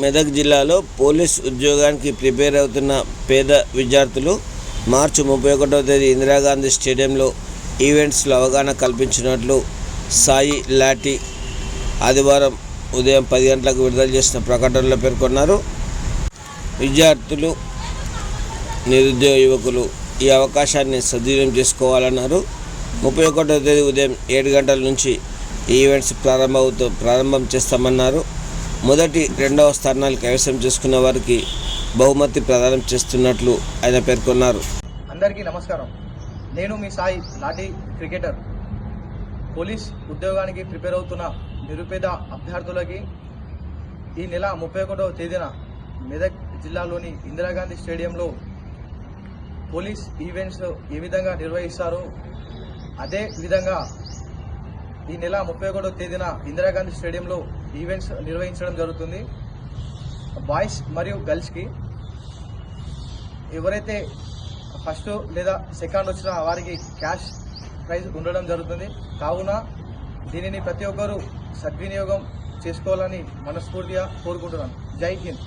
మెదక్ జిల్లాలో పోలీస్ ఉద్యోగానికి ప్రిపేర్ అవుతున్న పేద విద్యార్థులు మార్చి ముప్పై ఒకటో తేదీ ఇందిరాగాంధీ స్టేడియంలో ఈవెంట్స్లో అవగాహన కల్పించినట్లు సాయి లాటి ఆదివారం ఉదయం పది గంటలకు విడుదల చేసిన ప్రకటనలో పేర్కొన్నారు. విద్యార్థులు నిరుద్యోగ యువకులు ఈ అవకాశాన్ని సద్వినియోగం చేసుకోవాలన్నారు. ముప్పై ఒకటో తేదీ ఉదయం ఏడు గంటల నుంచి ఈవెంట్స్ ప్రారంభమవుతూ ప్రారంభం చేస్తామన్నారు. మొదటి రెండవ స్థానాలు కైవసం చేసుకున్న వారికి బహుమతి ప్రదానం చేస్తున్నట్లు ఆయన పేర్కొన్నారు. అందరికీ నమస్కారం. నేను మీ సాయి నాటి క్రికెటర్. పోలీస్ ఉద్యోగానికి ప్రిపేర్ అవుతున్న నిరుపేద అభ్యర్థులకి ఈ నెల ముప్పై ఒకటవ తేదీన మెదక్ జిల్లాలోని ఇందిరాగాంధీ స్టేడియంలో పోలీస్ ఈవెంట్స్ ఏ విధంగా నిర్వహిస్తారో? అదే విధంగా ఈ నెల ముప్పై ఒకటో తేదీన ఇందిరాగాంధీ స్టేడియంలో ఈవెంట్స్ నిర్వహించడం జరుగుతుంది. బాయ్స్ మరియు గర్ల్స్కి ఎవరైతే ఫస్ట్ లేదా సెకండ్ వచ్చిన వారికి క్యాష్ ప్రైజ్ ఉండడం జరుగుతుంది. కావున దీనిని ప్రతి ఒక్కరూ సద్వినియోగం చేసుకోవాలని మనస్ఫూర్తిగా కోరుకుంటున్నాను. జై హింద్.